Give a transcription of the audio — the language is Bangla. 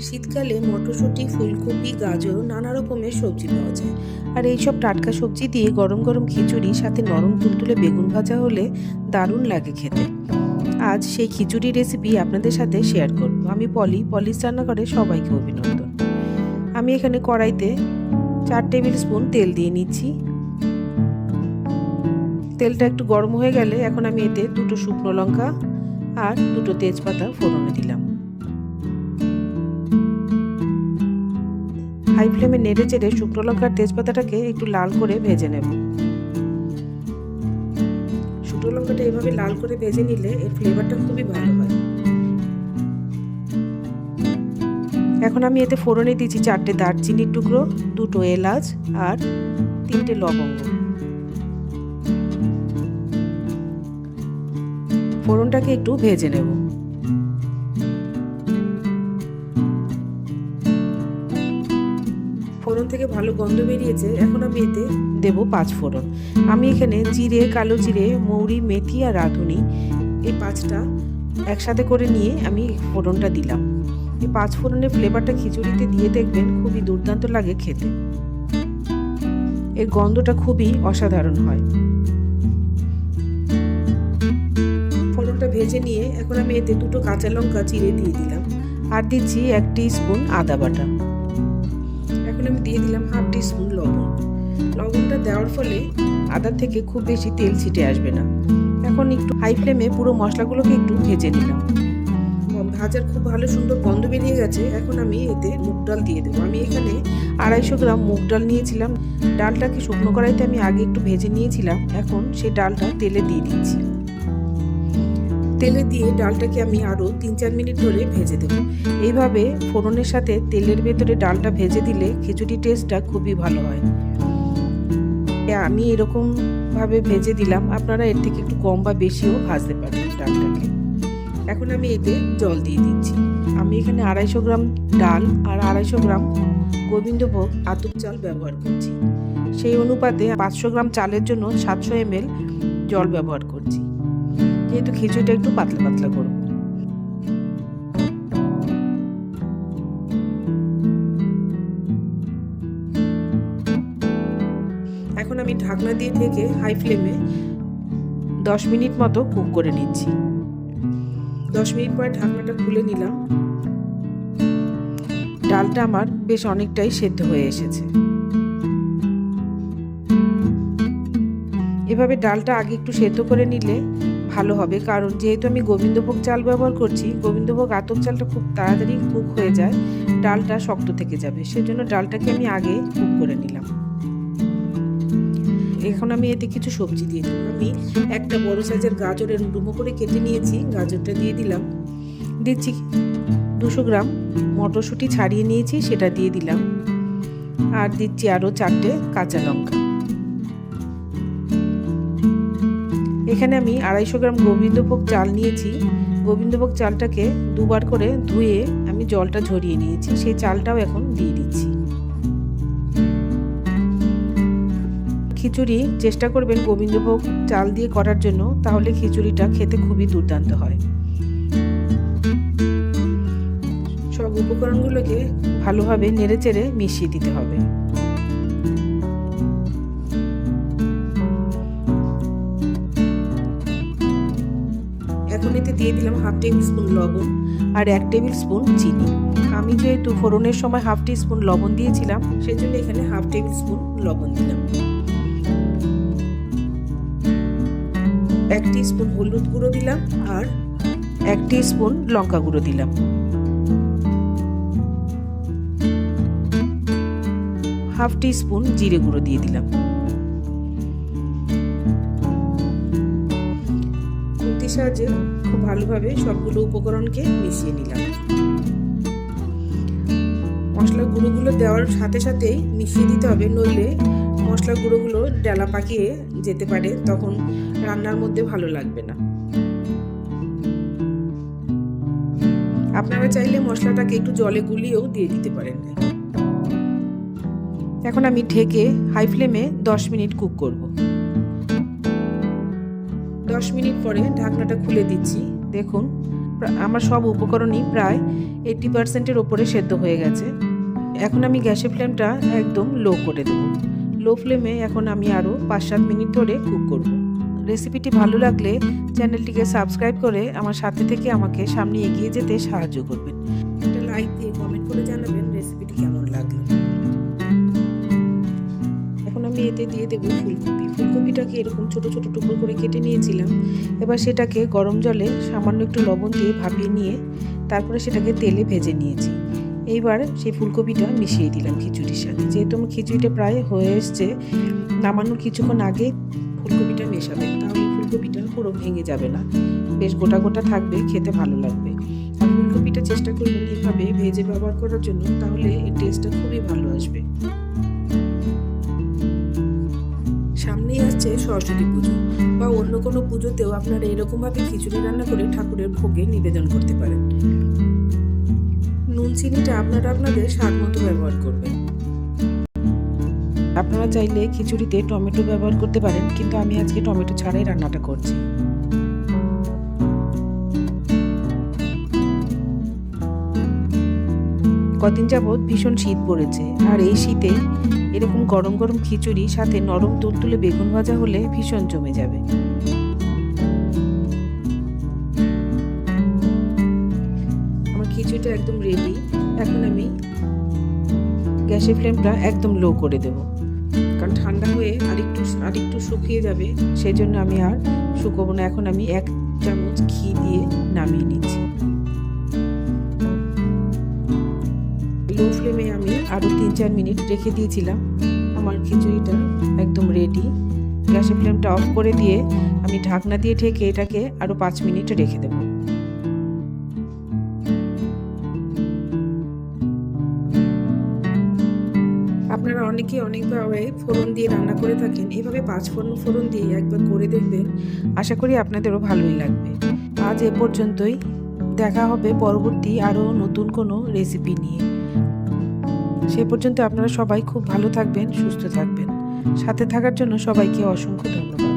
শীতকালে মটরশুঁটি, ফুলকপি, গাজর নানা রকমের সবজি পাওয়া যায়। আর এইসব টাটকা সবজি দিয়ে গরম গরম খিচুড়ি, সাথে নরম তুলতুলে বেগুন ভাজা হলে দারুণ লাগে খেতে। আজ সেই খিচুড়ি রেসিপি আপনাদের সাথে শেয়ার করব। আমি পলি, পলিশ রান্নাঘরে সবাইকে অভিনন্দন। আমি এখানে কড়াইতে চার টেবিল স্পুন তেল দিয়ে নিচ্ছি। তেলটা একটু গরম হয়ে গেলে এখন আমি এতে দুটো শুকনো লঙ্কা আর দুটো তেজপাতা ফোড়নে দিলাম। হাই ফ্লেমে নেড়ে চেড়ে শুকনো লঙ্কার তেজপাতাটাকে একটু লাল করে ভেজে নেব। শুকনো লঙ্কাটা এভাবে লাল করে ভেজে নিলে এর ফ্লেভারটা খুবই ভালো হয়। এখন আমি এতে ফোড়নে দিয়েছি চারটে দারচিনির টুকরো, দুটো এলাচ আর তিনটে লবঙ্গ। ফোড়নটাকে একটু ভেজে নেব। থেকে ভালো গন্ধ বেরিয়েছে, এখন আমি এতে দেব পাঁচ ফোড়ন। আমি এখানে জিরে, কালো জিরে, মৌরি, মেথি আর রাঁধুনি এই পাঁচটা একসাথে করে নিয়ে আমি ফোড়নটা দিলাম। এই পাঁচ ফোড়নের ফ্লেভারটা খিচুড়িতে দিয়ে দেখবেন খুবই দুর্দান্ত লাগে খেতে। এর গন্ধটা খুবই অসাধারণ হয়। ফোড়নটা ভেজে নিয়ে এখন আমি এতে দুটো কাঁচা লঙ্কা চিড়ে দিয়ে দিলাম। আর দিচ্ছি এক স্পুন আদা বাটা। এখন আমি দিয়ে দিলাম হাফ স্পুন লবণ। লবণটা দেওয়ার ফলে আদার থেকে খুব বেশি তেল ছিটে আসবে না। এখন একটু হাই ফ্লেমে পুরো মশলাগুলোকে একটু ভেজে নিলাম। ভাজার খুব ভালো সুন্দর গন্ধ বেরিয়ে গেছে। এখন আমি এতে মুগ ডাল দিয়ে দেবো। আমি এখানে আড়াইশো গ্রাম মুগ ডাল নিয়েছিলাম। ডালটাকে শুকনো কড়াইতে আমি আগে একটু ভেজে নিয়েছিলাম। এখন সেই ডালটা তেলে দিয়ে দিচ্ছি। তেলে দিয়ে ডালটাকে আমি আরও তিন চার মিনিট ধরে ভেজে দেব। এইভাবে ফোড়নের সাথে তেলের ভেতরে ডালটা ভেজে দিলে খিচুড়ি টেস্টটা খুবই ভালো হয়। আমি এরকম ভাবে ভেজে দিলাম। আপনারা এর থেকে একটু কম বা বেশিও ভাজতে পারেন ডালটাকে। এখন আমি এতে জল দিয়ে দিচ্ছি। আমি এখানে আড়াইশো গ্রাম ডাল আর আড়াইশো গ্রাম গোবিন্দভোগ আতপ চাল ব্যবহার করছি। সেই অনুপাতে পাঁচশো গ্রাম চালের জন্য সাতশো এম জল ব্যবহার করছি। যেহেতু খিচুড়িটা একটু পাতলা পাতলা করব। এখন আমি ঢাকনা দিয়ে থেকে হাই ফ্লেমে দশ মিনিট মতো কুক করে নিচ্ছি। দশ মিনিট পরে ঢাকনাটা খুলে নিলাম। ডালটা আমার বেশ অনেকটাই সেদ্ধ হয়ে এসেছে। এভাবে ডালটা আগে একটু সেদ্ধ করে নিলে ভালো হবে। কারণ যেহেতু আমি গোবিন্দভোগ চাল ব্যবহার করছি, গোবিন্দভোগ আতপ চালটা খুব তাড়াতাড়ি কুক হয়ে যায়, ডালটা শক্ত থেকে যাবে। সেজন্য ডালটাকে আমি আগে কুক করে নিলাম। এখন আমি এতে কিছু সবজি দিয়ে দেবো। আমি একটা বড় সাইজের গাজরের ডুমো করে কেটে নিয়েছি, গাজরটা দিয়ে দিলাম। দিচ্ছি দুশো গ্রাম মটরশুঁটি ছাড়িয়ে নিয়েছি, সেটা দিয়ে দিলাম। আর দিচ্ছি আরও চারটে কাঁচা লঙ্কা। এখানে আমি আড়াইশো গ্রাম গোবিন্দভোগ চাল নিয়েছি। গোবিন্দভোগ চালটাকে দুবার করে ধুয়ে আমি জলটা ঝরিয়ে নিয়েছি। সেই চালটাও এখন দিয়ে দিচ্ছি। খিচুড়ি চেষ্টা করবেন গোবিন্দভোগ চাল দিয়ে করার জন্য, তাহলে খিচুড়িটা খেতে খুবই দুর্দান্ত হয়। সব উপকরণগুলোকে ভালোভাবে নেড়ে চেড়ে মিশিয়ে দিতে হবে। দিয়ে দিলাম হাফ টেবিল স্পুন লবণ আর এক টেবিল স্পুন চিনি। আমি যেহেতু ফোড়নের সময় হাফ টি স্পুন লবণ দিয়েছিলাম, সেজন্য এখানে হাফ টেবিল স্পুন লবণ দিলাম। এক টি স্পুন হলুদ গুঁড়ো দিলাম আর এক টি স্পুন লঙ্কা গুঁড়ো দিলাম। হাফ টি স্পুন জিরে গুঁড়ো দিয়ে দিলাম। সাহায্যে খুব ভালোভাবে সবগুলো উপকরণকে মিশিয়ে নিলাম। মশলা গুঁড়োগুলো দেওয়ার সাথে সাথেই মিশিয়ে দিতে হবে, নইলে মশলা গুঁড়োগুলো ডালা পাকিয়ে যেতে পারে, তখন রান্নার মধ্যে ভালো লাগবে না। আপনারা চাইলে মশলাটাকে একটু জলে গুলিয়েও দিয়ে দিতে পারেন। এখন আমি ঢেকে হাই ফ্লেমে দশ মিনিট কুক করব। দশ মিনিট পরে ঢাকনাটা খুলে দিচ্ছি। দেখুন আমার সব উপকরণই প্রায় এইটটি পার্সেন্টের ওপরে সেদ্ধ হয়ে গেছে। এখন আমি গ্যাসের ফ্লেমটা একদম লো করে দেবো। লো ফ্লেমে এখন আমি আরও পাঁচ সাত মিনিট ধরে কুক করব। রেসিপিটি ভালো লাগলে চ্যানেলটিকে সাবস্ক্রাইব করে আমার সাথে থেকে আমাকে সামনে এগিয়ে যেতে সাহায্য করবেন। একটা লাইক দিয়ে কমেন্ট করে জানাবেন রেসিপিটি কেমন আমি দিয়ে দেবো ফুলকপি ফুলকপিটাকে এরকম ছোট ছোট টুকরো করে কেটে নিয়েছিলাম। এবার সেটাকে গরম জলে সামান্য একটু লবণ দিয়ে ভাপিয়ে নিয়ে তারপরে সেটাকে তেলে ভেজে নিয়েছি। এইবার সেই ফুলকপিটা মিশিয়ে দিলাম খিচুড়ির সাথে। যেহেতু আমার খিচুড়িটা প্রায় হয়ে এসছে, নামানোর কিছুক্ষণ আগে ফুলকপিটা মেশাবে। তাহলে ফুলকপিটা পুরো ভেঙে যাবে না। বেশ গোটা গোটা থাকবে, খেতে ভালো লাগবে। আর ফুলকপিটা চেষ্টা করবেন এইভাবে ভেজে ব্যবহার করার জন্য, তাহলে এর টেস্টটা খুবই ভালো আসবে। সামনেই আসছে সরস্বতী পুজো বা অন্য কোনো পুজোতেও আপনারা এরকমভাবে খিচুড়ি রান্না করে ঠাকুরের ভোগে নিবেদন করতে পারেন। নুন, চিনিটা আপনারা আপনাদের স্বাদ মতো ব্যবহার করবেন। আপনারা চাইলে খিচুড়িতে টমেটো ব্যবহার করতে পারেন, কিন্তু আমি আজকে টমেটো ছাড়াই রান্নাটা করছি। কদিন যাবৎ ভীষণ শীত পড়েছে। আর এই শীতে এরকম গরম গরম খিচুড়ি, সাথে নরম তুলতুলে বেগুন ভাজা হলে ভীষণ জমে যাবে। আমার খিচুড়িটা একদম রেডি এখন আমি গ্যাসের ফ্লেমটা একদম লো করে দেব। কারণ ঠান্ডা হয়ে আরেকটু আরেকটু শুকিয়ে যাবে সেই জন্য আমি আর শুকোবো না। এখন আমি এক চামচ ঘি দিয়ে নামিয়ে নিচ্ছি। লো ফ্লেমে আমি আরও তিন চার মিনিট রেখে দিয়েছিলাম। আমার খিচুড়িটা একদম রেডি গ্যাসের ফ্লেমটা অফ করে দিয়ে আমি ঢাকনা দিয়ে ঢেকে এটাকে আরও পাঁচ মিনিট রেখে দেবো। আপনারা অনেকে অনেকভাবে ফোড়ন দিয়ে রান্না করে থাকেন। এভাবে পাঁচ ফোড়ন ফোড়ন দিয়ে একবার করে দেখবেন। আশা করি আপনাদেরও ভালোই লাগবে। আজ এ পর্যন্তই। দেখা হবে পরবর্তী আরও নতুন কোনো রেসিপি নিয়ে। সে পর্যন্ত আপনারা সবাই খুব ভালো থাকবেন, সুস্থ থাকবেন। সাথে থাকার জন্য সবাইকে অসংখ্য ধন্যবাদ।